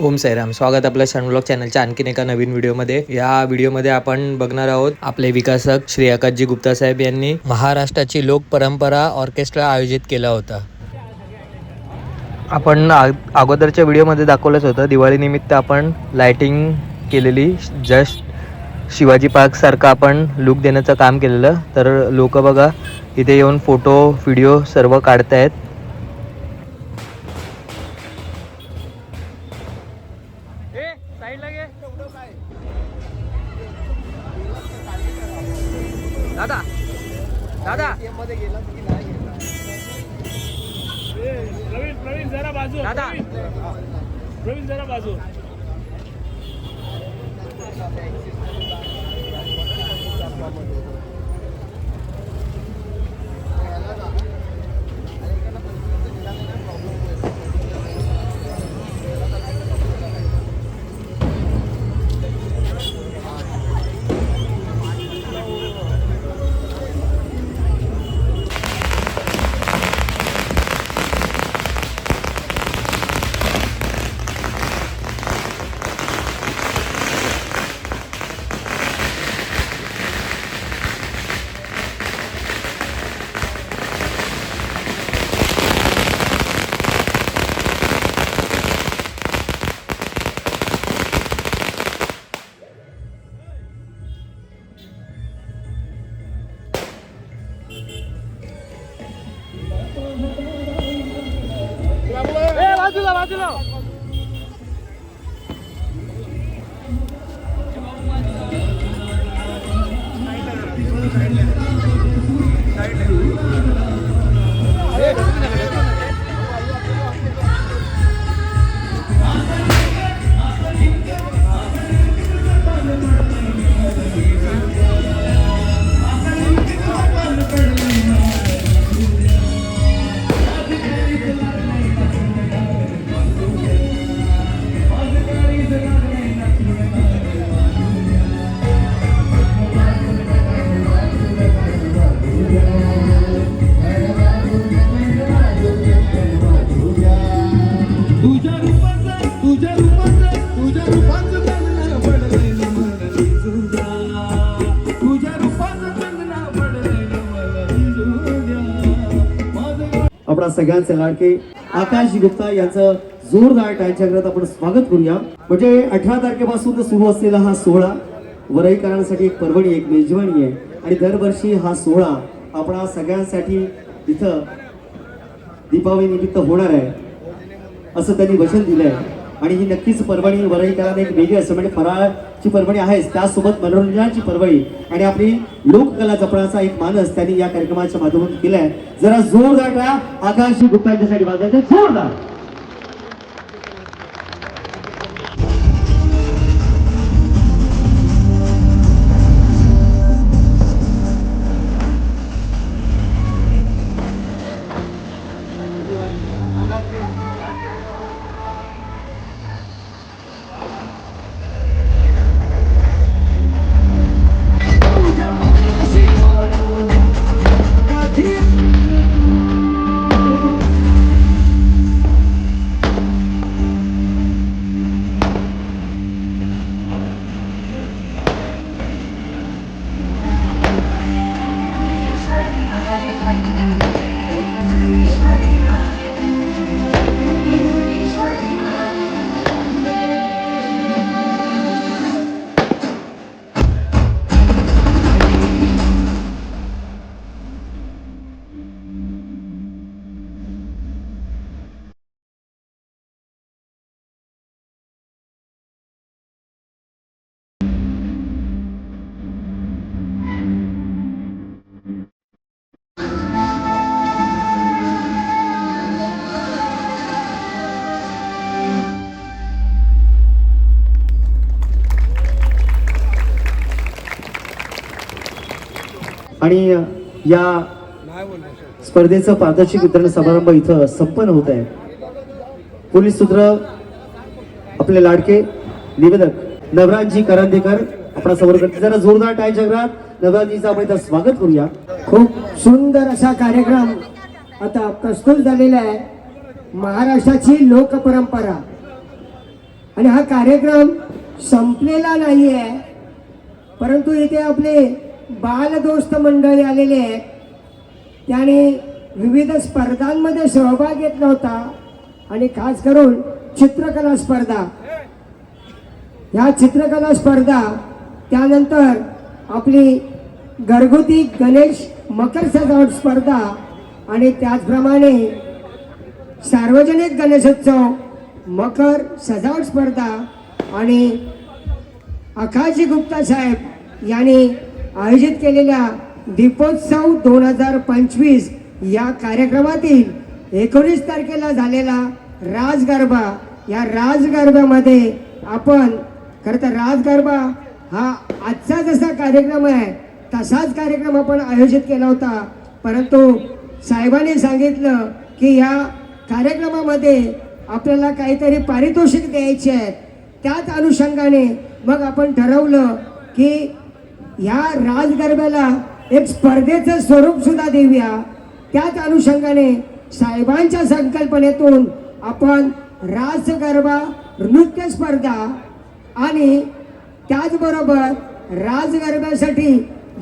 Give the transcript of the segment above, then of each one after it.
ओम साईराम स्वागत आपल्या शनब्लॉग चॅनलच्या आणखीन एका नवीन व्हिडिओमध्ये. या व्हिडिओमध्ये आपण बघणार आहोत आपले विकासक श्री आकाशजी गुप्ता साहेब यांनी महाराष्ट्राची लोक परंपरा ऑर्केस्ट्रा आयोजित केला होता. आपण आ- अगोदरच्या व्हिडिओमध्ये दाखवलंच होतं दिवाळीनिमित्त आपण लायटिंग केलेली जस्ट शिवाजी पार्क सारखं आपण लुक देण्याचं काम केलेलं. तर लोक बघा इथे येऊन फोटो व्हिडिओ सर्व काढतायत. दादा दादा. प्रवीण प्रवीण जरा बाजू. दादा. प्रवीण जरा बाजू. 进来了进来了 सगळ्यांचे लाडके आकाश गुप्ता यांचं जोरदार टाळ्याच्या आपण स्वागत करूया. म्हणजे अठरा तारखेपासून सुरू असलेला हा सोहळा वरईकरांसाठी एक परवणी एक मेजवानी आहे. आणि दरवर्षी हा सोहळा आपणा सगळ्यांसाठी इथं दीपावली निमित्त होणार आहे. असं त्यांनी वचन दिलं आहे आणि ही नक्कीच पर्वणी वरईकरांना एक वेगळी असं म्हणजे फराळची पर्वणी आहेच. त्यासोबत मनोरंजनाची पर्वणी आणि आपली लोककला जपण्याचा एक मानस त्यांनी या कार्यक्रमाच्या माध्यमातून केलाय. जरा जोरदार आकाशी आकाश गुप्ता यांच्यासाठी जोरदार. या स्पर्धेचं पारदर्शक वितरण समारंभ इथं संपन्न होत आहे. पोलीस सूत्र आपले लाडके निवेदक नवराजजी करंदेकर आपला समोर करते जरा जोरदार टाय जगरात. नवराजीचं आपण इथं स्वागत करूया. खूप सुंदर असा कार्यक्रम आता प्रस्तुत झालेला आहे. महाराष्ट्राची लोकपरंपरा आणि हा कार्यक्रम संपलेला नाही आहे परंतु इथे आपले बालदोस्त मंडळी आलेले आहेत. त्याने विविध स्पर्धांमध्ये सहभाग घेतला होता आणि खास करून चित्रकला स्पर्धा. ह्या चित्रकला स्पर्धा त्यानंतर आपली घरगुती गणेश मकर सजावट स्पर्धा आणि त्याचप्रमाणे सार्वजनिक गणेशोत्सव मकर सजावट स्पर्धा आणि आकाशी गुप्ता साहेब यांनी आयोजित केलेल्या दीपोत्सव दोन हजार पंचवीस या कार्यक्रमातील एकोणीस तारखेला झालेला राजगरबा या राजगरब्यामध्ये आपण खरं तर राजगरबा हा आजचा जसा कार्यक्रम आहे तसाच कार्यक्रम आपण आयोजित केला होता. परंतु साहेबांनी सांगितलं की या कार्यक्रमामध्ये आपल्याला काहीतरी पारितोषिक द्यायचे आहेत त्याच अनुषंगाने मग आपण ठरवलं की या राजगरब्याला एक स्पर्धेचं स्वरूप सुद्धा देऊया. त्याच अनुषंगाने साहेबांच्या संकल्पनेतून आपण राजगरबा नृत्य स्पर्धा आणि त्याचबरोबर राजगरब्यासाठी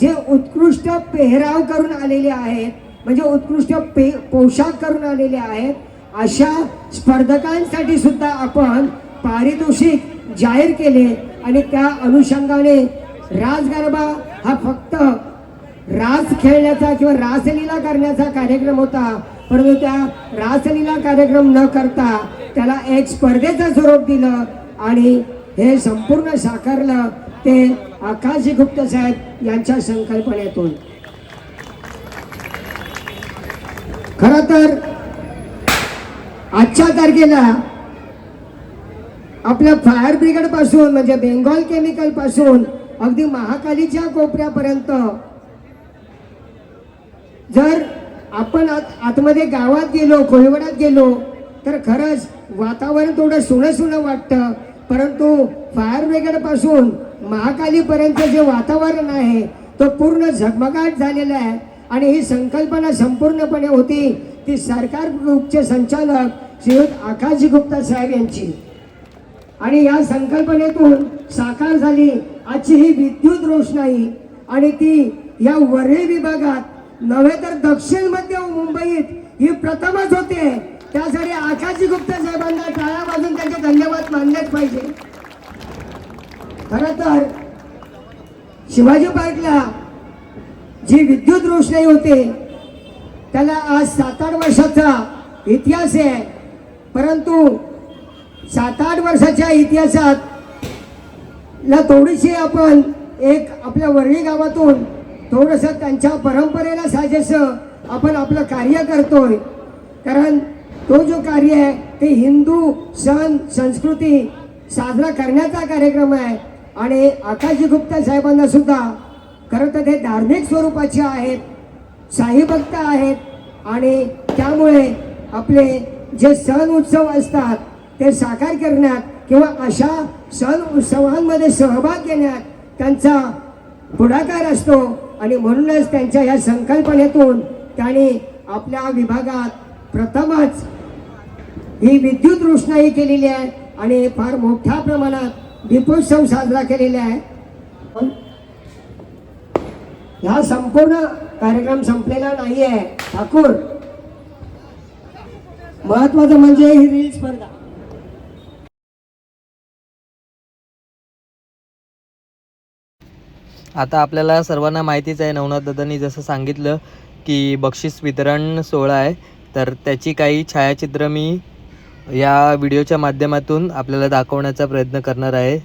जे उत्कृष्ट पेहराव करून आलेले आहेत म्हणजे उत्कृष्ट पे पोशाख करून आलेले आहेत अशा स्पर्धकांसाठी सुद्धा आपण पारितोषिक जाहीर केले आणि त्या अनुषंगाने राजगरबा हा फक्त रास खेळण्याचा किंवा रासलीला करण्याचा कार्यक्रम होता. परंतु त्या रासलीला कार्यक्रम न करता त्याला एक स्पर्धेचं स्वरूप दिलं आणि हे संपूर्ण साकारलं ते आकाशी गुप्त साहेब यांच्या संकल्पनेतून. खर तर आजच्या तारखेला आपल्या फायर ब्रिगेडपासून म्हणजे बेंगॉल केमिकलपासून अगदी महाकालीच्या कोपऱ्यापर्यंत. जर आपण आत आतमध्ये गावात गेलो कोळवड्यात गेलो तर खरंच वातावरण थोडं सुनं सुनं वाटतं. परंतु फायर ब्रिगेडपासून महाकालीपर्यंत जे वातावरण आहे तो पूर्ण झगमगाट झालेला आहे. आणि ही संकल्पना संपूर्णपणे होती ती सरकार ग्रुपचे संचालक श्रीयुत आकाशजी गुप्ता साहेब यांची. आणि या संकल्पनेतून साकार झाली आजची ही विद्युत रोषणाई. आणि ती या वरळी विभागात नव्हे तर दक्षिण मध्य मुंबईत ही प्रथमच होते. त्यासाठी आकाशी गुप्ता साहेबांना टाळ्या वाजून त्यांचे धन्यवाद मानलेच पाहिजे. खर तर शिवाजी पार्कला जी विद्युत रोषणाई होते त्याला आज सात आठ वर्षाचा इतिहास आहे. परंतु सात आठ वर्षाच्या इतिहासात ला थोडीशी आपण एक आपल्या वरळी गावातून थोडंसं त्यांच्या परंपरेला साजेसं आपण आपलं कार्य करतोय. कारण तो जो कार्य आहे ते हिंदू सण संस्कृती साजरा करण्याचा कार्यक्रम आहे. आणि आकाशजी गुप्ता साहेबांना सुद्धा खरं तर ते धार्मिक स्वरूपाचे आहेत साई भक्त आहेत. आणि त्यामुळे आपले जे सण उत्सव असतात ते साकार करण्यात किंवा अशा सण उत्सवांमध्ये सहभाग घेण्यात त्यांचा पुढाकार असतो. आणि म्हणूनच त्यांच्या ह्या संकल्पनेतून त्यांनी आपल्या विभागात प्रथमच ही विद्युत रोषणाई केलेली आहे आणि फार मोठ्या प्रमाणात दीपोत्सव साजरा केलेला आहे. पण हा संपूर्ण कार्यक्रम संपलेला नाही आहे ठाकूर महत्वाचं म्हणजे ही रील स्पर्धा. आता आपल्याला सर्वांना माहितीच आहे नवनाथ दादांनी जसं सांगितलं की बक्षीस वितरण सोहळा आहे. तर त्याची काही छायाचित्र मी या व्हिडिओच्या माध्यमातून आपल्याला दाखवण्याचा प्रयत्न करणार आहे.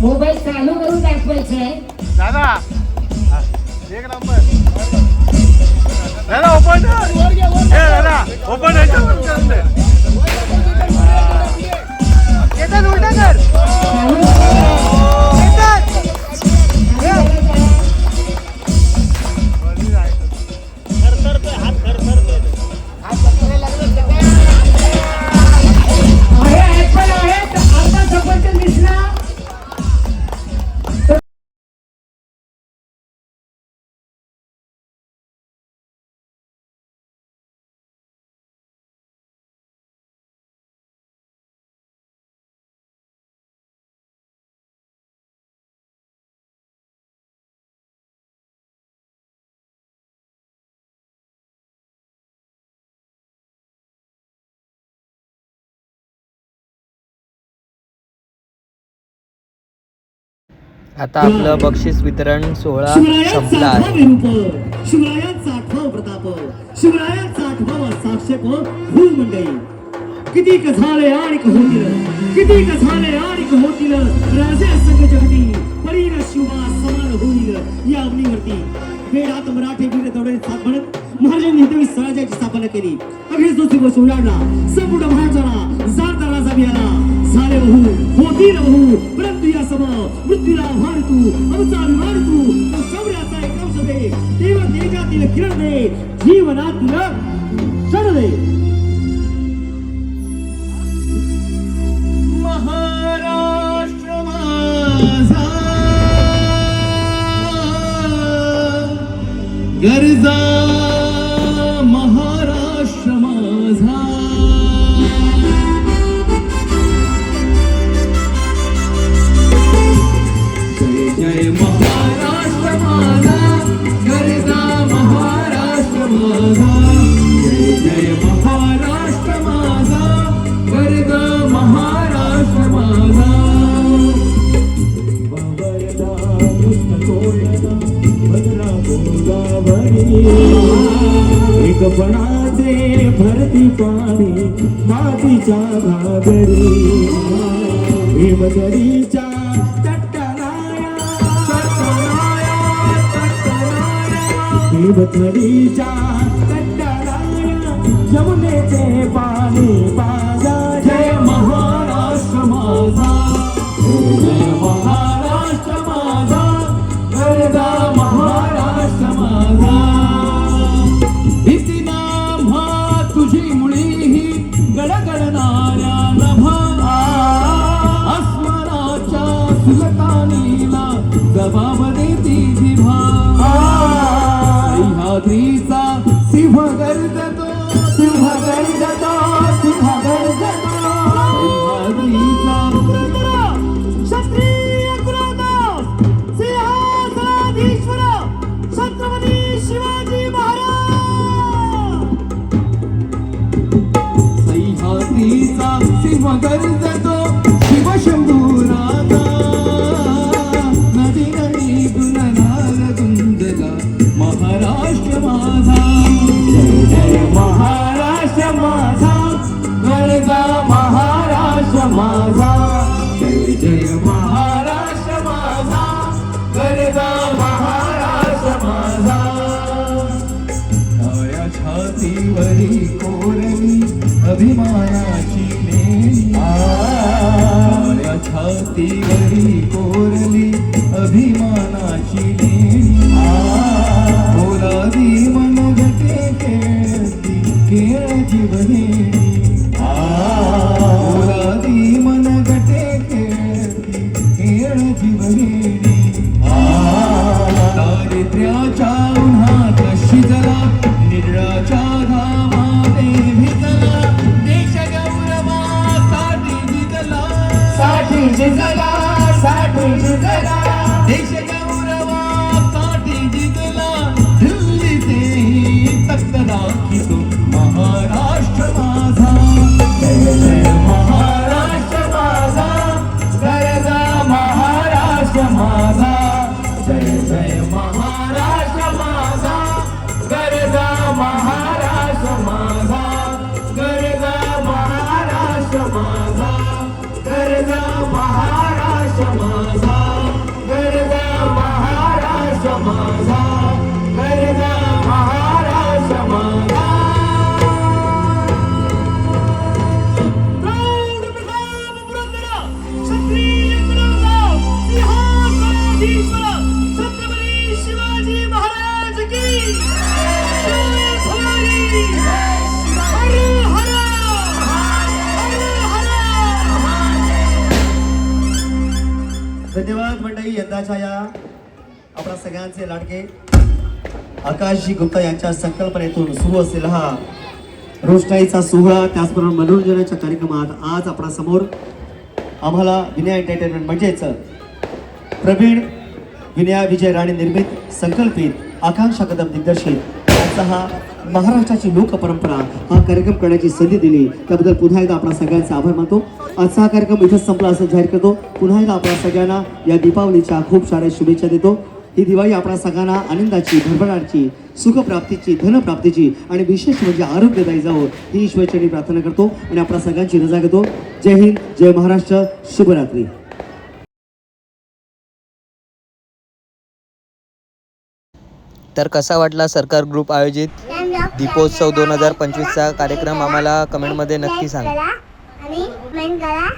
द्यायचे आहे दादा. एक नंबर. दादा ओपन दादा ओपन केतन उलटा कर. दिसला आता आपलं बक्षीस वितरण सोहळा संपला आहे. मंडळी. किती झाले आणि होतील किती झाले आणि होतील राजे संघ जगती परीर शिवा समान होईल या अग्नीवरती वेळात मराठी वीर दौडे साथ म्हणत महाराजांनी हिंदवी स्वराज्याची स्थापना केली. अखेर जो दिवस उलाडला संपूर्ण महाराजाला जाता राजा मिळाला. झाले बहु होती बहु परंतु या सम मृत्यूला भार तू आमचा अभिमान तू तो शौर्याचा एक अंश दे. देव तेजातील किरण दे जीवनातील क्षण दे. गरजा महाराष्ट्र बनाते भरती पाणी मातीच्या घागरी भीमदरीच्या तट्टनाया भीमदरीच्या तट्टनाया यमुनेचे पाणी पाजा जय महाराष्ट्र माझा. जय महाराष्ट्र सह्याद्रीचा सिंह गर्जतो सिंह गर्जतो सिंह गर्जतो सह्याद्रीचा क्षत्रिय छातीवरी कोरली अभिमाना महाराष्ट्र माझा गरजा महाराष्ट्र माझा शिवाजी महाराज की जय भवानी हर हर हर हर धन्यवाद मंडळी यंदाच्या या आपल्या सगळ्यांचे लाडके आकाशजी गुप्ता यांच्या संकल्पनेतून सुरू असलेला हा रोषणाईचा सोहळा त्याचबरोबर मनोरंजनाच्या कार्यक्रमात आज आपल्यासमोर आम्हाला विनया एंटरटेनमेंट म्हणजेच प्रवीण विनया विजय राणे निर्मित संकल्पित आकांक्षा कदम दिग्दर्शित यांचा हा महाराष्ट्राची लोकपरंपरा हा कार्यक्रम करण्याची संधी दिली. त्याबद्दल पुन्हा एकदा आपला सगळ्यांचा आभार मानतो. आजचा हा कार्यक्रम इथंच संपला असं जाहीर करतो. पुन्हा एकदा आपल्या सगळ्यांना या दीपावलीच्या खूप साऱ्या शुभेच्छा देतो. ही दिवाळी आपल्या सगळ्यांना आनंदाची भरभराटची सुखप्राप्तीची धनप्राप्तीची आणि विशेष म्हणजे आरोग्यदायी जावं ही ईश्वरचरणी प्रार्थना करतो आणि आपल्या सगळ्यांची रजा घेतो. जय हिंद जय महाराष्ट्र शुभरात्री. तर कसा वाटला सरकार ग्रुप आयोजित? दीपोत्सव दोन हजार पंचवीसचा कार्यक्रम आम्हाला कमेंटमध्ये नक्की सांगा. करा आणि करा